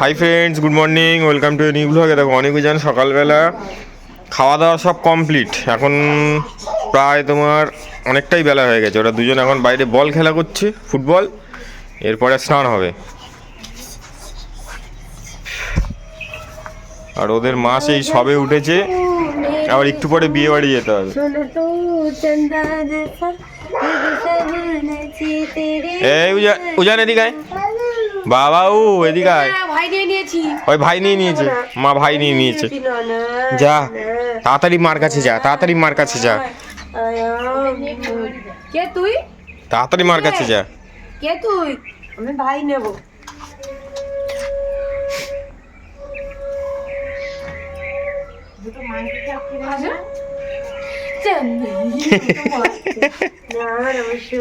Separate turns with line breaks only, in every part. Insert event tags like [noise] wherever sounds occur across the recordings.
Hi friends good morning welcome to new blog দেখো অনেক জান সকালবেলা। খাওয়া দাওয়া সব কমপ্লিট এখন প্রায় তোমার অনেকটাই বেলা হয়ে গেছে। ওরা দুজন এখন বাইরে বল খেলা করছে ফুটবল। এরপরে স্নান হবে। আর ওদের মা সেই সবে উঠেছে। আবার একটু পরে বিয়ে বাড়ি যেতে হবে। এই উজান এদিকে বাবা ও এদিকে আয়।
ভাই নিয়ে নিয়েছি।
ওই ভাই নিয়ে নিয়েছে। মা ভাই নিয়ে নিয়েছে। যা তাড়াতাড়ি মার কাছে যা তাড়াতাড়ি মার কাছে যা।
কে তুই?
তাড়াতাড়ি মার কাছে যা।
কে তুই? আমি ভাই নেব।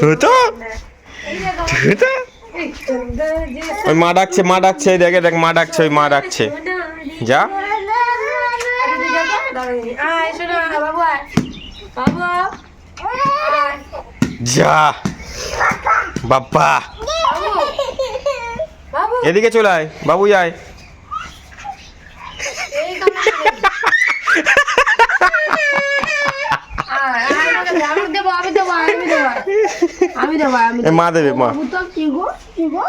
তো তো তো তো। ওই মা ডাকছে মা ডাকছে দেখে দেখ মা ডাকছে ওই মা ডাকছে। যা। যা। বাবা। এদিকে চলে আয় বাবু আয়
এই কামড় আয়, আয়, আমি দেবো আমি দেবো আমি দেবো আমি দেবো আমি
এ মা দেবে মা।
বাবু তো কি গো? কি গো?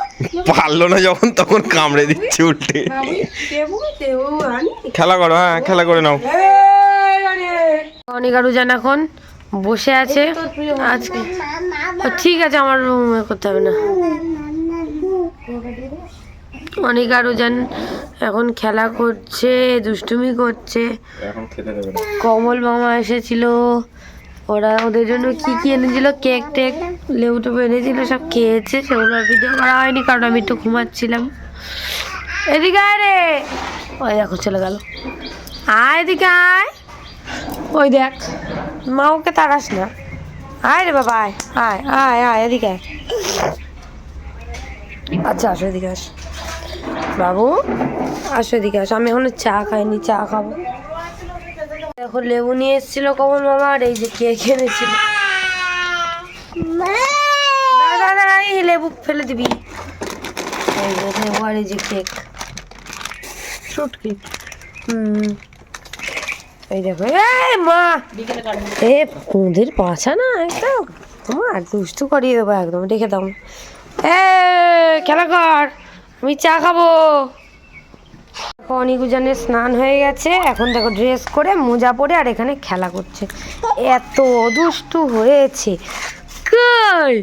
পারল না যখন তখন কামড়ে দিচ্ছে উল্টে। খেলা করো হ্যাঁ খেলা করে নাও।
অনিকা রুজান এখন বসে আছে। আজকে ঠিক আছে আমার রুমে করতে হবে না। অনিকা রুজান এখন খেলা করছে দুষ্টুমি করছে। কমল মামা এসেছিল। ওরা ওদের জন্য কি কি এনেছিল? কেক টেক, লেবু টেবু এনেছিল, সব খেয়েছে। সেগুলো ভিডিও করা হয়নি, কারণ আমি একটু ঘুমাচ্ছিলাম। এদিকে আয় রে! ওই দেখো, চলে গেল। আয় এদিকে আয়। ওই দেখ, মা ওকে তাড়াস না। আয় রে বাবা, আয় আয় আয় আয়, এদিকে আয়। আচ্ছা আসো এদিকে আস। বাবু, আসো এদিকে আসো। আমি এখনও চা খাইনি, চা খাব। এখন লেবু নিয়ে এসেছিল কমল মামা আর এই যে কেক এনেছিল। দাঁড়া, দাঁড়া, এই লেবু ফেলে দিবি। এই আর এই যে কেক। কেক। হুম। এই দেখো এই মা! এ কুঁদের পাছা না একদম। তোমার দুষ্টু করিয়ে দেবো একদম রেখে দাও। এ খেলা কর আমি চা খাব। অনিকুজানের স্নান হয়ে গেছে। এখন দেখো ড্রেস করে মোজা পরে আর এখানে খেলা করছে। এত দুষ্টু হয়েছে। কই?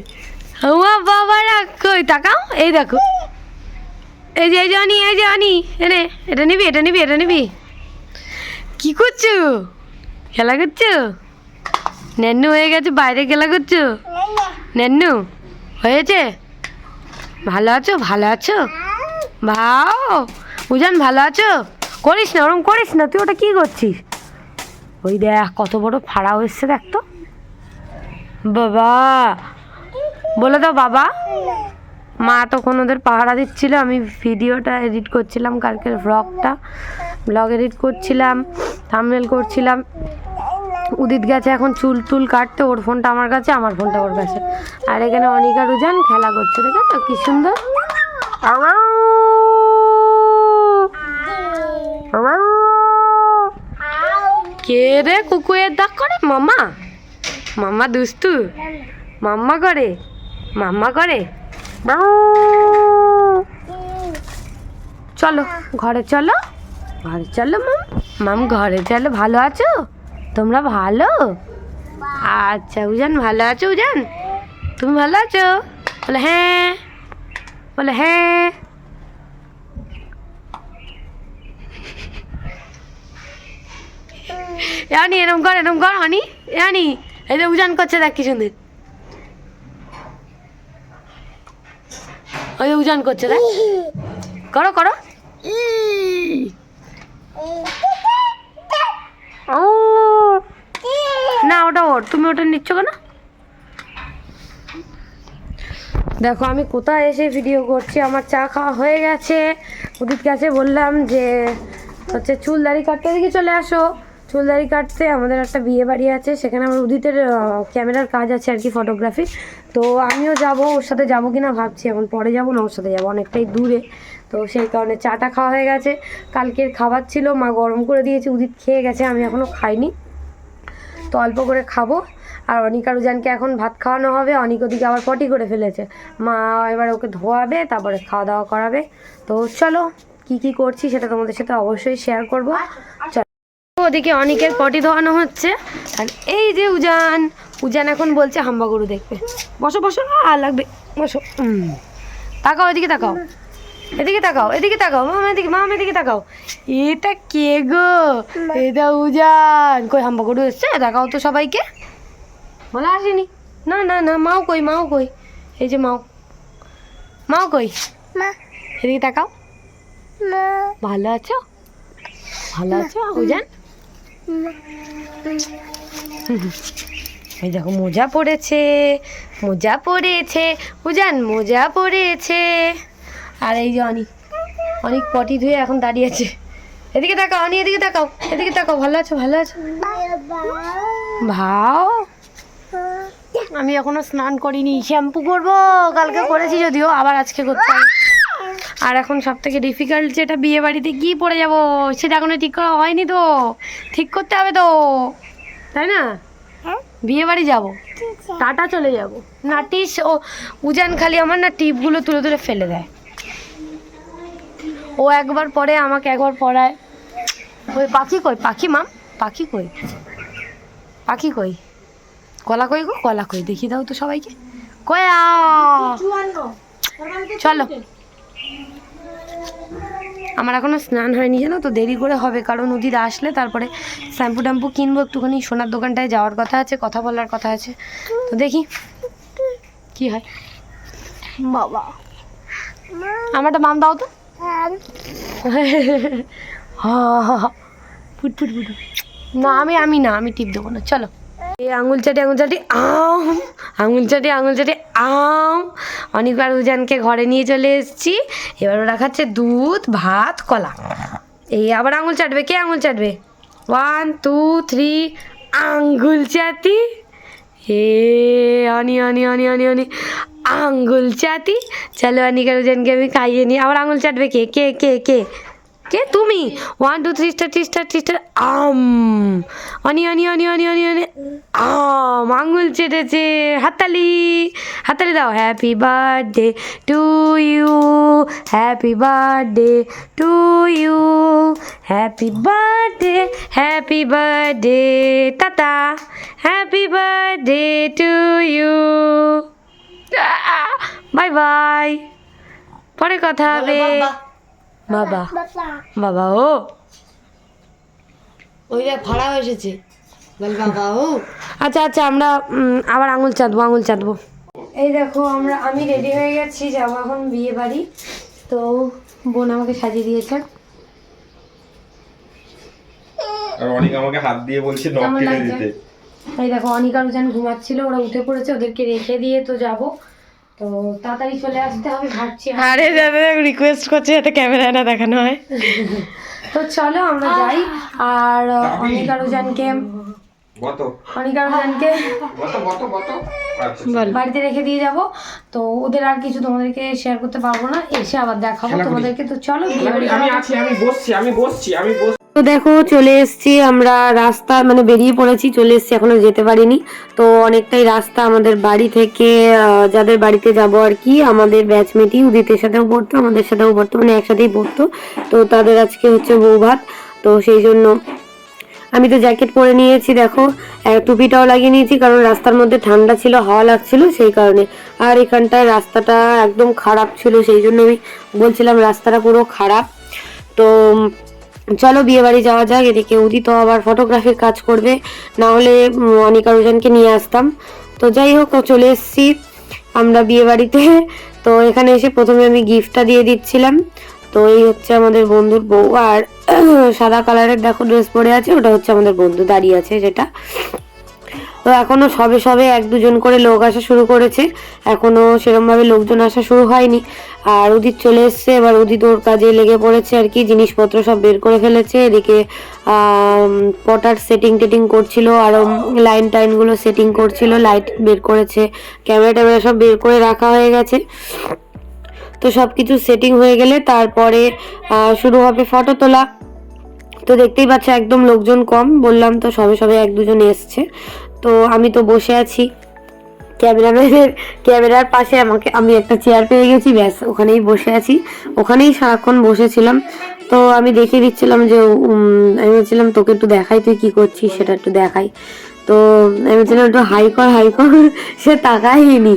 আমার বাবারা, কই? তাকাও, এই দেখো। এই যে এই যে এই যে আনি এনে, এটা নিবি এটা নিবি এটা নিবি। কি করছ? খেলা করছ? নেন্নু হয়ে গেছে, বাইরে খেলা করছ? নেন্নু, হয়েছে? ভালো আছো? ভালো আছো? ভাও! উজান, ভালো আছো? করিস না, ওরম করিস না, তুই ওটা কি করছিস? ওই দেখ, কত বড় ফাড়াও এসছে দেখ তো। বাবা, বলে দাও বাবা। মা তখন ওদের পাহারা দিচ্ছিল, আমি ভিডিওটা এডিট করছিলাম, কালকের ব্লগটা ব্লগ এডিট করছিলাম থামনেল করছিলাম। উদিত গেছে এখন চুল টুল কাটতে, ওর ফোনটা আমার কাছে, আমার ফোনটা ওর কাছে। আর এখানে অনিকা রুজান খেলা করছে দেখে তো কি সুন্দর। কে রে কুকুরের ডাক করে? মামা? মামা দুস্তু মাম্মা করে মাম্মা করে চলো, ঘরে চলো। ঘরে চলো, মাম। মাম, ঘরে চলো। ভালো আছো? তোমরা ভালো? আচ্ছা উজান, ভালো আছো উজান? তুমি ভালো আছো? বলে হ্যাঁ। বলে হ্যাঁ। রানি এরম কর এরম কর হানি রানি এই যে উজান করছে, দেখ কি সুন্দর। ওই যে উজান করছে, দেখ। করো করো। ও। না, ওটা ওর। তুমি ওটা নিচ্ছ কেন? দেখো, আমি কোথায় এসে ভিডিও করছি? আমার চা খাওয়া হয়ে গেছে। উদিত কাছে বললাম যে, হচ্ছে চুল দাড়ি কাটতে দিকে চলে আসো। চুল দাড়ি কাটতে আমাদের একটা বিয়ে বাড়ি আছে, সেখানে আমার উদিতের ক্যামেরার কাজ আছে আর কি ফটোগ্রাফি তো আমিও যাব, ওর সাথে যাব কিনা ভাবছি, এখন পরে যাব না, ওর সাথে যাব অনেকটাই দূরে। তো সেই কারণে চাটা খাওয়া হয়ে গেছে। কালকের খাবার ছিল, মা গরম করে দিয়েছে, উদিত খেয়ে গেছে, আমি এখনও খাইনি। তো অল্প করে খাব। আর অনিকা রুজানকে এখন ভাত খাওয়ানো হবে, অনিক ওদিকে আবার পটি করে ফেলেছে। মা এবার ওকে ধোয়াবে, তারপরে খাওয়া দাওয়া করাবে। তো চলো, কি কি করছি সেটা তোমাদের সাথে অবশ্যই শেয়ার করব। ওদিকে অনেকের পটি ধোয়ানো হচ্ছে। আর এই যে উজান উজান এখন বলছে হাম্বা গরু দেখবে। বসো বসো আর লাগবে বসো। তাকাও এদিকে তাকাও। এদিকে তাকাও এদিকে তাকাও মামা এদিকে মামা এদিকে তাকাও। এটা কে গো? এটা উজান। কই হাম্বা গরু এসছে? দেখাও তো সবাইকে। বলা আসেনি। না না না মাও কই মাও কই। এই যে মাও। মাও কই? এদিকে তাকাও। ভালো আছো? ভালো আছো উজান? এই দেখো, মোজা পড়েছে মোজা পড়েছে উজান, মোজা পড়েছে আর এই যে অনিক অনেক পটি ধুয়ে এখন দাঁড়িয়ে আছে। এদিকে তাকাও, অনি, এদিকে তাকাও এদিকে তাকাও, ভালো আছো ভালো আছো? ভাও। আমি এখনও স্নান করিনি, শ্যাম্পু করব, কালকে করেছি যদিও, আবার আজকে করতে আর এখন সব থেকে ডিফিকাল্ট যেটা বিয়ে বাড়িতে কি পরে যাব সেটা এখনও ঠিক করা হয়নি তো। ঠিক করতে হবে তো। তাই না? বিয়ে বাড়ি যাব। টাটা চলে যাব। না টিস ও উজান খালি আমার না টিপগুলো তুলে তুলে ফেলে দেয়। ও একবার পরে আমাকে একবার পড়ায়। ওই পাখি কই? পাখি মাম? পাখি কই? পাখি কই? কলা কই গো? কলা কই? দেখি দাও তো সবাইকে। কয়া। চলো। আমার এখনও স্নান হয়নি জানো তো? দেরি করে হবে কারণ উদির আসলে তারপরে শ্যাম্পু ট্যাম্পু কিনবো একটুখানি। সোনার দোকানটায় যাওয়ার কথা আছে কথা বলার কথা আছে। তো দেখি কি হয়। বাবা। আমারটা মাম দাও তো। হা ফুট ফুট ফুট না আমি আমি না আমি টিপ দেবো না চলো। এই আঙুল চাটি আঙুল চাটি, আম। আঙুল চাটি আঙুল চাটি, আম। অনেকবার উজানকে ঘরে নিয়ে চলে এসেছি। এবার ওরা খাচ্ছে দুধ, ভাত, কলা। এই আবার আঙুল চাটবে। কে আঙুল চাটবে? ওয়ান টু থ্রি আঙ্গুল চাটি। হে অনি অনি অনি অনি অনি। আঙ্গুল চাটি। চলো অনিকার উজানকে আমি খাইয়ে নিই। আবার আঙুল চাটবে কে? কে কে কে? কে? তুমি? One two three star three star three star আম। অনি অনি অনি অনি অনি অনি আম। আঙুল চেটেছে। হাততালি। হাততালি দাও। Happy birthday to you happy birthday to you happy birthday happy birthday tata happy birthday to you bye bye পরে কথা হবে। বাবা। বাবা ও।
ওই ভাড়া এসেছে। বাবা ও।
আচ্ছা আচ্ছা আমরা আবার আঙুল চাঁদবো আঙুল চাঁদবো। এই দেখো আমরা আমি রেডি হয়ে গেছি যাব এখন বিয়ে বাড়ি। তো বোন আমাকে সাজিয়ে দিয়েছে।
আর অনেক আমাকে হাত দিয়ে বলছে নখ কেটে? দিতে।
এই দেখো অনিকা রুজান ঘুমাচ্ছিল ওরা উঠে পড়েছে ওদেরকে রেখে দিয়ে তো যাব। তো তাড়াতাড়ি চলে আসতে হবে ভাবছি
আরে দাদা রিকোয়েস্ট করছে যাতে ক্যামেরা না দেখানো হয়। [laughs]
তো চলো আমরা যাই। আর অনিকা রুজানকে
কত
অনিকা রুজানকে
কত কত কত আচ্ছা
বল।
বাড়িতে রেখে দিয়ে যাব। তো ওদের আর কিছু তোমাদেরকে শেয়ার করতে পারব না। এসে আবার দেখাবো তোমাদেরকে। তো চলো
আমি আছি আমি বসছি আমি বসছি আমি বসছি।
তো দেখো চলে এসেছি আমরা রাস্তা মানে বেরিয়ে পড়েছি, চলে এসেছি, এখনও যেতে পারিনি। তো অনেকটাই রাস্তা আমাদের বাড়ি থেকে যাদের বাড়িতে যাব আর কি, আমাদের ব্যাচমেটই উদিতের সাথেও পড়তো, আমাদের সাথেও পড়তো মানে একসাথেই পড়তো। তো তাদের আজকে হচ্ছে বউ ভাত তো সেই জন্য আমি তো জ্যাকেট পরে নিয়েছি, দেখো। টুপিটাও লাগিয়ে নিয়েছি, কারণ রাস্তার মধ্যে ঠান্ডা ছিল, হাওয়া লাগছিল, সেই কারণে। আর এখানটায় রাস্তাটা একদম খারাপ ছিল, সেই জন্য আমি বলছিলাম রাস্তাটা পুরো খারাপ। তো চলো বিয়ে বাড়ি যাওয়া যাক, এদিকে উদিত আবার ফটোগ্রাফির কাজ করবে, না হলে অনিকা রোজানকে নিয়ে আসতাম। তো যাই হোক চলে এসেছি, আমরা বিয়ে বাড়িতে। তো এখানে এসে প্রথমে আমি গিফটটা দিয়ে দিচ্ছিলাম। তো এই হচ্ছে আমাদের বন্ধুর বউ, আর [clears throat] সাদা কালারের দেখো ড্রেস পরে আছে, ওটা হচ্ছে আমাদের বন্ধু দাঁড়িয়ে আছে যেটা। তো এখনও সবে সবে এক দুজন করে লোক আসা শুরু করেছে। এখনও সেরকম ভাবে লোকজন আসা শুরু হয়নি। আর উদিত চলে এসছে, এবার উদিত ওর কাজে লেগে পড়েছে আর কি, জিনিসপত্র সব বের করে ফেলেছে। এদিকে পটার সেটিং টেটিং করছিল, আরও লাইন টাইনগুলো সেটিং করছিল লাইট বের করেছে। ক্যামেরা ট্যামেরা সব বের করে রাখা হয়ে গেছে।
তো সব কিছু সেটিং হয়ে গেলে তারপরে শুরু হবে ফটো তোলা। তো দেখতেই পাচ্ছ একদম লোকজন কম, বললাম তো সবে সবে এক দুজন এসছে। তো আমি তো বসে আছি। ক্যামেরাম্যানের, ক্যামেরার পাশে আমাকে, আমি একটা চেয়ার পেয়ে গেছি, ব্যাস, ওখানেই বসে আছি। ওখানেই সারাক্ষণ বসেছিলাম। তো আমি দেখিয়ে দিচ্ছিলাম যে আমি বলছিলাম, তোকে একটু দেখাই, তুই কি করছিস, সেটা একটু দেখাই। তো আমি বলছিলাম, একটু হাই কর হাই কর। সে তাকাইনি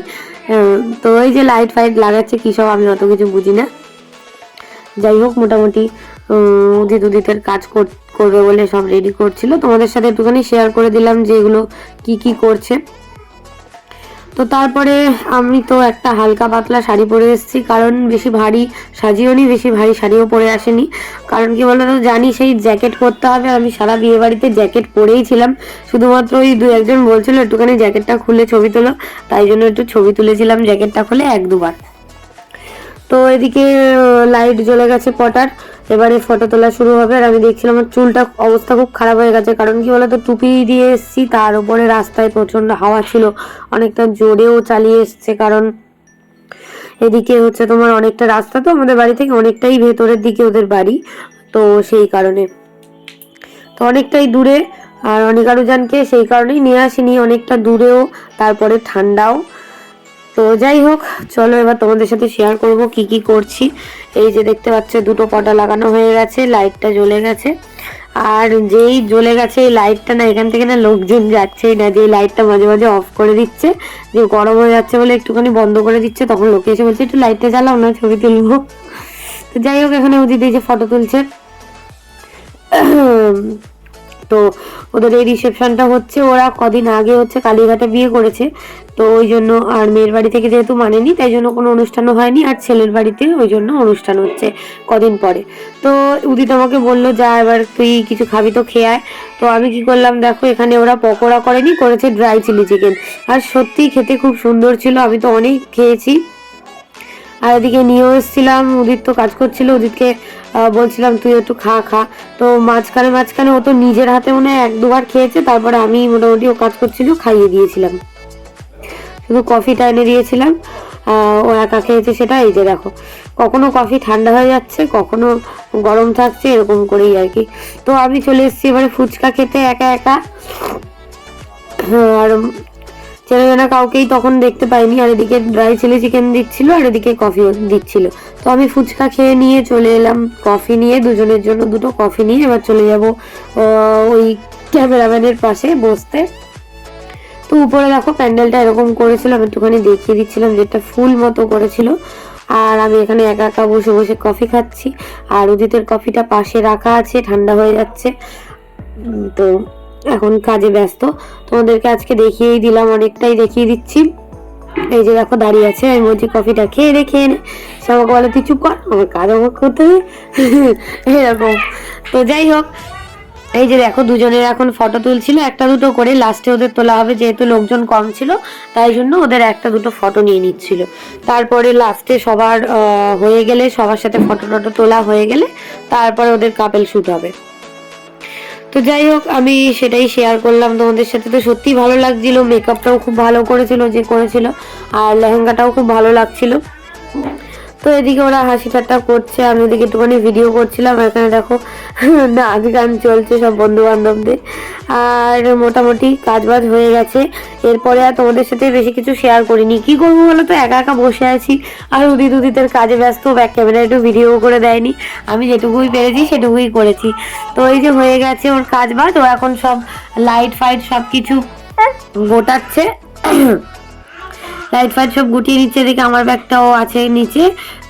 তো ওই যে লাইট ফাইট লাগাচ্ছে, কী সব, আমি অত কিছু বুঝি না। যাই হোক, মোটামুটি উদিত উদিতের কাজ কর- করবে বলে সব রেডি করছিল। তোমাদের সাথে একটুখানি শেয়ার করে দিলাম যে এগুলো কি কি করছে। তো তারপরে আমি তো একটা হালকা পাতলা শাড়ি পরে এসেছি, কারণ বেশি ভারী সাজিও নি, বেশি ভারী শাড়িও পরে আসেনি। কারণ কি বলতো, জানি সেই জ্যাকেট পরতে হবে, আমি সারা বিয়ে বাড়িতে জ্যাকেট পরেই ছিলাম। শুধুমাত্র ওই দু একজন বলছিল, একটুখানি জ্যাকেটটা খুলে ছবি তোলো। তাই জন্য একটু ছবি তুলেছিলাম জ্যাকেটটা খুলে এক দুবার। তো এদিকে লাইট জ্বলে গেছে পটার এবারে ফটো তোলা শুরু হবে আর আমি দেখছিলাম আমার চুলটা অবস্থা খুব খারাপ হয়ে গেছে। কারণ কি বলতো, টুপি দিয়ে এসেছি, তার উপরে রাস্তায় প্রচণ্ড হাওয়া ছিল, অনেকটা জোরেও চালিয়ে এসছে। কারণ এদিকে হচ্ছে তোমার অনেকটা রাস্তা তো আমাদের বাড়ি থেকে, অনেকটাই ভেতরের দিকে ওদের বাড়ি, তো সেই কারণে। তো অনেকটাই দূরে, আর অনেক আরও জানকে সেই কারণেই নিয়ে আসিনি, অনেকটা দূরেও, তারপরে ঠান্ডাও। তো যাই হোক, চলো এবার তোমাদের সাথে শেয়ার করব কি কি করছি। এই যে দেখতে পাচ্ছ, দুটো পটা লাগানো হয়ে গেছে লাইটটা জ্বলে গেছে। আর যেই জ্বলে গেছে, এই লাইটটা না, এখান থেকে না লোকজন যাচ্ছেই না, যে লাইটটা মাঝে মাঝে অফ করে দিচ্ছে, যে গরম হয়ে যাচ্ছে বলে একটুখানি বন্ধ করে দিচ্ছে, তখন লোকে এসে বলছে, একটু লাইটটা জ্বালাও, না ছবি তুলবো। তো যাই হোক, এখানে এই যে ফটো তুলছে। তো ওদের এই রিসেপশনটা হচ্ছে, ওরা কদিন আগে হচ্ছে কালীঘাটে বিয়ে করেছে। তো ওই জন্য আর মেয়ের বাড়ি থেকে যেহেতু মানেনি, তাই জন্য কোনো অনুষ্ঠানও হয়নি, আর ছেলের বাড়িতে ওই জন্য অনুষ্ঠান হচ্ছে কদিন পরে। তো উদিত আমাকে বলল, যা এবার তুই কিছু খাবি তো খেয়ে আয়। তো আমি কি করলাম, দেখো এখানে ওরা পকোড়া করেনি, করেছে ড্রাই চিলি চিকেন আর সত্যিই খেতে খুব সুন্দর ছিল, আমি তো অনেক খেয়েছি। আর এদিকে নিয়েও এসেছিলাম, উদিত তো কাজ করছিল, উদিতকে বলছিলাম, তুই একটু খা খা। তো মাঝখানে মাঝখানে ও তো নিজের হাতে মনে এক, দুবার খেয়েছে, তারপরে আমি মোটামুটি ও কাজ করছিল, খাইয়ে দিয়েছিলাম। শুধু কফিটা এনে দিয়েছিলাম ও একা খেয়েছে সেটা, এই যে দেখো, কখনো কফি ঠান্ডা হয়ে যাচ্ছে, কখনো গরম থাকছে, এরকম করেই আর কি। তো আমি চলে এসেছি এবারে ফুচকা খেতে একা একা। আর ছেলেমেয়েরা কাউকেই তখন দেখতে পাইনি। আর এদিকে ড্রাই চিলি চিকেন দিচ্ছিল, আর এদিকে কফিও দিচ্ছিল। তো আমি ফুচকা খেয়ে নিয়ে চলে এলাম। কফি নিয়ে, দুজনের জন্য দুটো কফি নিয়ে এবার চলে যাব ওই ক্যামেরাম্যানের পাশে বসতে। তো উপরে দেখো প্যান্ডেলটা এরকম করেছিল, আমি একটুখানি দেখিয়ে দিচ্ছিলাম যেটা ফুল মতো করেছিল। আর আমি এখানে একা একা বসে বসে কফি খাচ্ছি। আর উদিতের কফিটা পাশে রাখা আছে, ঠান্ডা হয়ে যাচ্ছে। তো এখন কাজে ব্যস্ত। তোমাদেরকে আজকে দেখিয়েই দিলাম, অনেকটাই দেখিয়ে দিচ্ছি। এই যে দেখো, দাঁড়িয়ে আছে। আমি বলছি, কফিটা খেয়ে রে খেয়ে নে। সে আমাকে বলে, তুই চুপ কর, আমার কাজ আমার করতে হবে [laughs] এরকম। তো যাই হোক, এই যে দেখো, দুজনের এখন ফটো তুলছিল। একটা দুটো করে লাস্টে ওদের তোলা হবে, যেহেতু লোকজন কম ছিল, তাই জন্য ওদের একটা দুটো ফটো নিয়ে নিচ্ছিল। তারপরে লাস্টে সবার হয়ে গেলে, সবার সাথে ফটো টটো তোলা হয়ে গেলে, তারপরে ওদের কাপেল শ্যুট হবে। তো যাই হোক, আমি সেটাই শেয়ার করলাম। তোমাদের সাথে তো সত্যি ভালো লাগছিল মেকআপটাও খুব ভালো করেছিল, যে করেছিল, আর লেহেঙ্গাটাও খুব ভালো লাগছিল। তো এদিকে ওরা হাসি ঠাট্টা করছে, আমি ওদিকে একটুখানি ভিডিও করছিলাম, এখানে দেখো নাচ গান চলছে সব বন্ধু বান্ধবদের আর মোটামুটি কাজ বাজ হয়ে গেছে। এরপরে আর তোমাদের সাথে বেশি কিছু শেয়ার করিনি। কি করব বলো তো? একা একা বসে আছি। আর উদিত উদিতের কাজে ব্যস্ত ব্যাক ক্যামেরা একটু ভিডিও করে দেয়নি। আমি যেটুকুই পেরেছি, সেটুকুই করেছি। তো এই যে হয়ে গেছে ওর কাজ বাজ ও এখন সব লাইট ফাইট সব কিছু গোটাচ্ছে। লাইট ফাইট সব গুটিয়ে নিচ্ছে, দেখে আমার ব্যাগটাও আছে নিচে।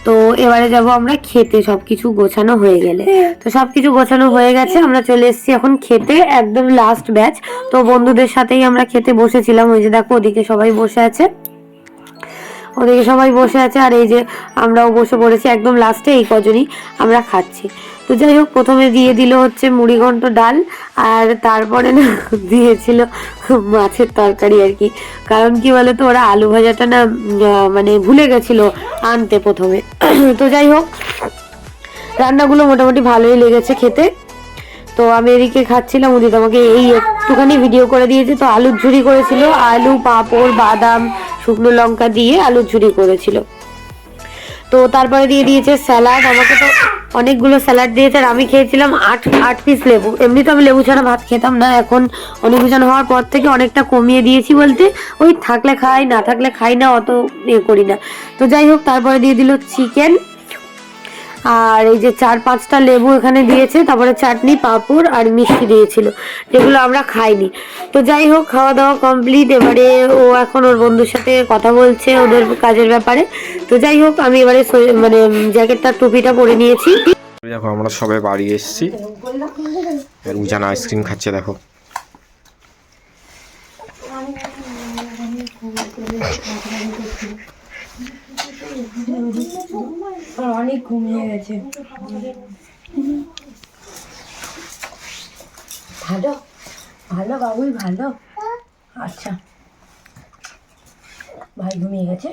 তো এবারে যাব আমরা খেতে, সবকিছু গোছানো হয়ে গেলে। তো সবকিছু গোছানো হয়ে গেছে, আমরা চলে এসেছি এখন খেতে, একদম লাস্ট ব্যাচ তো বন্ধুদের সাথেই আমরা খেতে বসেছিলাম, ওই যে দেখো ওদিকে সবাই বসে আছে। ওদিকে সবাই বসে আছে, আর এই যে আমরাও বসে পড়েছি, একদম লাস্টে এই কজনই আমরা খাচ্ছি। তো যাই হোক, প্রথমে দিয়ে দিল হচ্ছে মুড়িঘণ্ট ডাল, আর তারপরে না দিয়েছিল মাছের তরকারি আর কি। কারণ কি বলে তো ওরা আলু ভাজাটা না মানে ভুলে গেছিল আনতে প্রথমে। তো যাই হোক, রান্নাগুলো মোটামুটি ভালোই লেগেছে খেতে। তো আমি এদিকে খাচ্ছিলাম, উদিত আমাকে এই একটুখানি ভিডিও করে দিয়েছে। তো আলুর ঝুড়ি করেছিল, আলু, পাঁপড়, বাদাম, শুকনো লঙ্কা দিয়ে আলুর ঝুড়ি করেছিল। তো তারপরে দিয়ে দিয়েছে স্যালাড। আমাকে তো অনেকগুলো স্যালাড দিয়েছে আর আমি খেয়েছিলাম আট আট পিস লেবু। এমনি তো আমি লেবু ছাড়া ভাত খেতাম না। এখন অনেকজন হওয়ার পর থেকে অনেকটা কমিয়ে দিয়েছি বলতে, ওই থাকলে খাই, না থাকলে খাই না, অত ইয়ে করি না। তো যাই হোক, তারপরে দিয়ে দিল চিকেন আর এই যে চার পাঁচটা লেবু এখানে দিয়েছে, তারপরে চাটনি, পাঁপড় আর মিষ্টি দিয়েছিল, যেগুলো আমরা খাইনি। তো যাই হোক, খাওয়া দাওয়া কমপ্লিট এবারে ও এখন ওর বন্ধুর সাথে কথা বলছে ওদের কাজের ব্যাপারে। তো যাই হোক, আমি এবারে মানে জ্যাকেটটার টুপিটা পরে নিয়েছি।
দেখো, আমরা সবাই বাড়ি এসেছি। উজান আইসক্রিম খাচ্ছে, দেখো।
অনেক ঘুমিয়ে গেছে। ভালো? ভালো বাবুই ভালো? আচ্ছা। ভাই ঘুমিয়ে গেছে?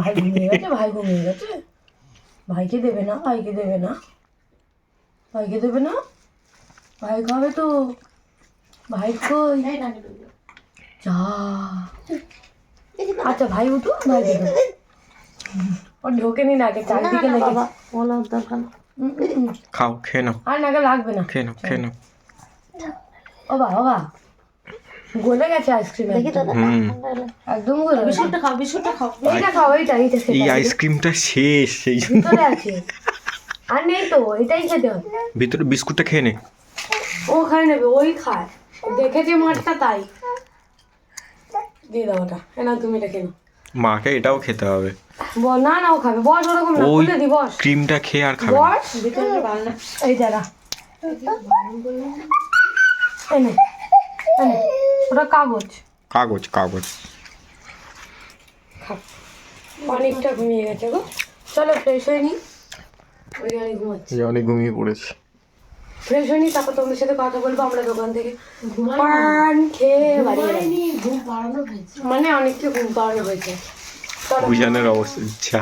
ভাই ঘুমিয়ে গেছে, ভাই ঘুমিয়ে গেছে? ভাইকে দেবে না, ভাইকে দেবে না? ভাইকে দেবে না? ভাই খাবে তো। ভাই কই যা আচ্ছা ভাই উঠো ভাই ও ঢোকেনি না আগে চারিদিকে লেগে বলার দরকার
খাও খেয়ে নাও
আর নাকে লাগবে না
খেয়ে নাও খেয়ে নাও
ও বাবা বাবা গলে গেছে আইসক্রিম একদম গলে
বিস্কুটটা খাও বিস্কুটটা খাও
এইটা খাও এইটা এইটা
এই আইসক্রিমটা শেষ সেই জন্য
আছে আর নেই তো এটাই খেতে হবে
ভিতরে বিস্কুটটা খেয়ে নে
ও খায় নেবে ওই খায় দেখেছে মাঠটা তাই। দিয়ে দাও ওটা। এনা তুমি এটা কেন
মাকে এটাও খেতে হবে।
বল না না ও খাবে। বস ওরকম না খুলে দি বস।
ক্রিমটা খেয়ে আর খাবে না।
বস ভিতরে ভালো না এই যারা। এনে এনে ওটা কাগজ।
কাগজ কাগজ।
অনেকটা ঘুমিয়ে গেছে গো। চলো ফ্রেশ হয়ে নি। আমি ঘুমাচ্ছি।
অনেক ঘুমিয়ে পড়েছে।
ফ্রেশ হয়ে তারপর তোমাদের সাথে কথা বলব আমরা দোকান থেকে পান খেয়ে বাড়ি এলাম।
ঘুম পাড়ানো হয়েছে
মানে অনেককে ঘুম পাড়ানো হয়েছে চলো।
অবস্থা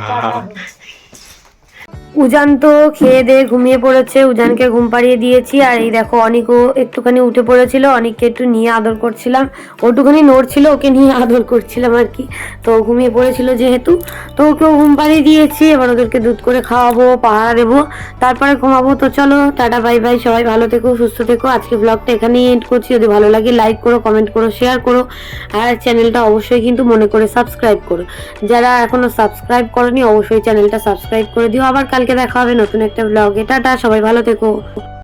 উজান তো খেয়ে দিয়ে ঘুমিয়ে পড়েছে, উজানকে ঘুম পাড়িয়ে দিয়েছি। আর এই দেখো, অনিকও একটুখানি উঠে পড়েছিল, অনিককে একটু নিয়ে আদর করছিলাম। ওটুখানি নড়ছিল, ওকে নিয়ে আদর করছিলাম আর কি। তো ঘুমিয়ে পড়েছিল যেহেতু, তো ওকেও ঘুম পাড়িয়ে দিয়েছি। এবার ওদেরকে দুধ করে খাওয়াবো, পাহারা দেবো, তারপরে ঘুমাবো। তো চলো, টাটা, বাই বাই, সবাই ভালো থেকো, সুস্থ থেকো। আজকে ব্লগটা এখানেই এন্ড করছি। যদি ভালো লাগে লাইক করো কমেন্ট করো শেয়ার করো। আর চ্যানেলটা অবশ্যই কিন্তু মনে করে সাবস্ক্রাইব করো। যারা এখনও সাবস্ক্রাইব করনি, অবশ্যই চ্যানেলটা সাবস্ক্রাইব করে দিও। আবার কালকে দেখা হবে নতুন একটা ব্লগে টাটা সবাই ভালো থেকো।